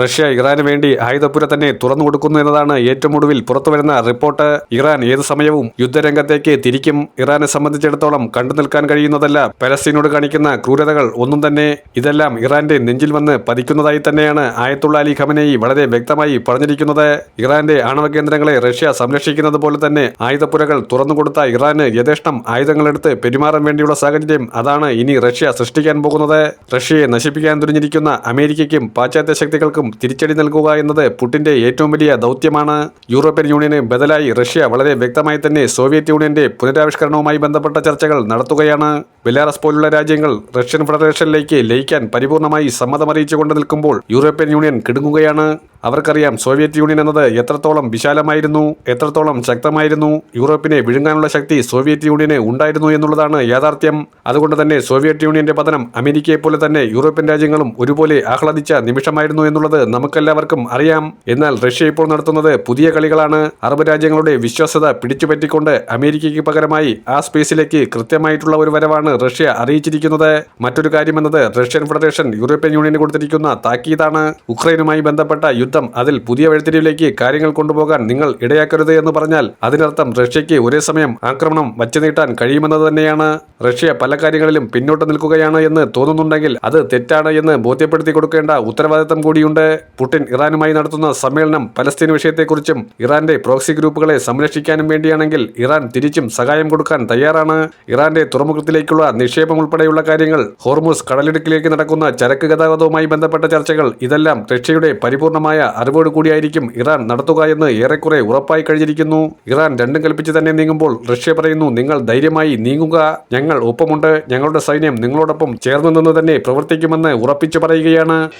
Russia ഇറാന് വേണ്ടി ആയുധപ്പുര തന്നെ തുറന്നു കൊടുക്കുന്നു എന്നതാണ് ഏറ്റവും ഒടുവിൽ പുറത്തുവരുന്ന റിപ്പോർട്ട്. ഇറാൻ ഏത് സമയവും യുദ്ധരംഗത്തേക്ക് തിരിക്കും. ഇറാനെ സംബന്ധിച്ചിടത്തോളം കണ്ടു നിൽക്കാൻ കഴിയുന്നതല്ല. പലസ്തീനോട് കാണിക്കുന്ന ക്രൂരതകൾ ഒന്നും തന്നെ ഇതെല്ലാം ഇറാന്റെ നെഞ്ചിൽ വന്ന് പതിക്കുന്നതായി തന്നെയാണ് ആയത്തുള്ള അലി ഖമനയി വളരെ വ്യക്തമായി പറഞ്ഞിരിക്കുന്നത്. ഇറാന്റെ ആണവ കേന്ദ്രങ്ങളെ റഷ്യ സംരക്ഷിക്കുന്നത് പോലെ തന്നെ ആയുധപ്പുരകൾ തുറന്നുകൊടുത്ത ഇറാന് യഥേഷ്ടം ആയുധങ്ങളെടുത്ത് പെരുമാറാൻ വേണ്ടിയുള്ള സാഹചര്യം അതാണ് ഇനി റഷ്യ സൃഷ്ടിക്കാൻ പോകുന്നത്. റഷ്യയെ നശിപ്പിക്കാൻ തുനിഞ്ഞിരിക്കുന്ന അമേരിക്കയ്ക്കും പാശ്ചാത്യ ശക്തികൾക്കും തിരിച്ചടി നൽകുക എന്നത് പുടിന്റെ ഏറ്റവും വലിയ ദൗത്യമാണ്. യൂറോപ്യൻ യൂണിയന് ബദലായി റഷ്യ വളരെ വ്യക്തമായി തന്നെ സോവിയറ്റ് യൂണിയന്റെ പുനരാവിഷ്കരണവുമായി ബന്ധപ്പെട്ട ചർച്ചകൾ നടത്തുകയാണ്. ബെലാറസ് പോലുള്ള രാജ്യങ്ങൾ റഷ്യൻ ഫെഡറേഷനിലേക്ക് ലയിക്കാൻ പരിപൂർണമായി സമ്മതമറിയിച്ചുകൊണ്ട് നിൽക്കുമ്പോൾ യൂറോപ്യൻ യൂണിയൻ കിടുങ്ങുകയാണ്. അവർക്കറിയാം സോവിയറ്റ് യൂണിയൻ എന്നത് എത്രത്തോളം വിശാലമായിരുന്നു എത്രത്തോളം ശക്തമായിരുന്നു യൂറോപ്പിനെ വിഴുങ്ങാനുള്ള ശക്തി സോവിയറ്റ് യൂണിയന് ഉണ്ടായിരുന്നു എന്നുള്ളതാണ് യാഥാർത്ഥ്യം. അതുകൊണ്ട് തന്നെ സോവിയറ്റ് യൂണിയന്റെ പതനം അമേരിക്കയെ പോലെ തന്നെ യൂറോപ്യൻ രാജ്യങ്ങളും ഒരുപോലെ ആഹ്ലാദിച്ച നിമിഷമായിരുന്നു എന്നുള്ളത് നമുക്കെല്ലാവർക്കും അറിയാം. എന്നാൽ റഷ്യ ഇപ്പോൾ നടത്തുന്നത് പുതിയ കളികളാണ്. അറബ് രാജ്യങ്ങളുടെ വിശ്വാസ്യത പിടിച്ചുപറ്റിക്കൊണ്ട് അമേരിക്കയ്ക്ക് പകരമായി ആ സ്പേസിലേക്ക് കൃത്യമായിട്ടുള്ള ഒരു വരവാണ് റഷ്യ അറിയിച്ചിരിക്കുന്നത്. മറ്റൊരു കാര്യമെന്നത് റഷ്യൻ ഫെഡറേഷൻ യൂറോപ്യൻ യൂണിയന് കൊടുത്തിരിക്കുന്ന താക്കീതാണ്. ഉക്രൈനുമായി ബന്ധപ്പെട്ട യുദ്ധം അതിൽ പുതിയ വഴിത്തിരിവിലേക്ക് കാര്യങ്ങൾ കൊണ്ടുപോകാൻ നിങ്ങൾ ഇടയാക്കരുത് എന്ന് പറഞ്ഞാൽ അതിനർത്ഥം റഷ്യയ്ക്ക് ഒരേ സമയം ആക്രമണം വച്ചു നീട്ടാൻ കഴിയുമെന്നത് തന്നെയാണ്. റഷ്യ പല കാര്യങ്ങളിലും പിന്നോട്ട് നിൽക്കുകയാണ് എന്ന് തോന്നുന്നുണ്ടെങ്കിൽ അത് തെറ്റാണ് എന്ന് ബോധ്യപ്പെടുത്തി കൊടുക്കേണ്ട ഉത്തരവാദിത്തം കൂടിയുണ്ട്. പുടിൻ ഇറാനുമായി നടത്തുന്ന സമ്മേളനം പലസ്തീൻ വിഷയത്തെക്കുറിച്ചും ഇറാന്റെ പ്രോക്സി ഗ്രൂപ്പുകളെ സംരക്ഷിക്കാനും വേണ്ടിയാണെങ്കിൽ ഇറാൻ തിരിച്ചും സഹായം കൊടുക്കാൻ തയ്യാറാണ്. ഇറാന്റെ തുറമുഖത്തിലേക്കുള്ള നിക്ഷേപം ഉൾപ്പെടെയുള്ള കാര്യങ്ങൾ ഹോർമൂസ് കടലിടുക്കിലേക്ക് നടക്കുന്ന ചരക്ക് ഗതാഗതവുമായി ബന്ധപ്പെട്ട ചർച്ചകൾ ഇതെല്ലാം റഷ്യയുടെ പരിപൂർണമായ അറിവോട് കൂടിയായിരിക്കും ഇറാൻ നടത്തുക എന്ന് ഏറെക്കുറെ ഉറപ്പായി കഴിഞ്ഞിരിക്കുന്നു. ഇറാൻ രണ്ടും കൽപ്പിച്ച് തന്നെ നീങ്ങുമ്പോൾ റഷ്യ പറയുന്നു നിങ്ങൾ ധൈര്യമായി നീങ്ങുക. ഞങ്ങൾ ഒപ്പമുണ്ട്. ഞങ്ങളുടെ സൈന്യം നിങ്ങളോടൊപ്പം ചേർന്ന് നിന്ന് തന്നെ പ്രവർത്തിക്കുമെന്ന് ഉറപ്പിച്ചു പറയുകയാണ്.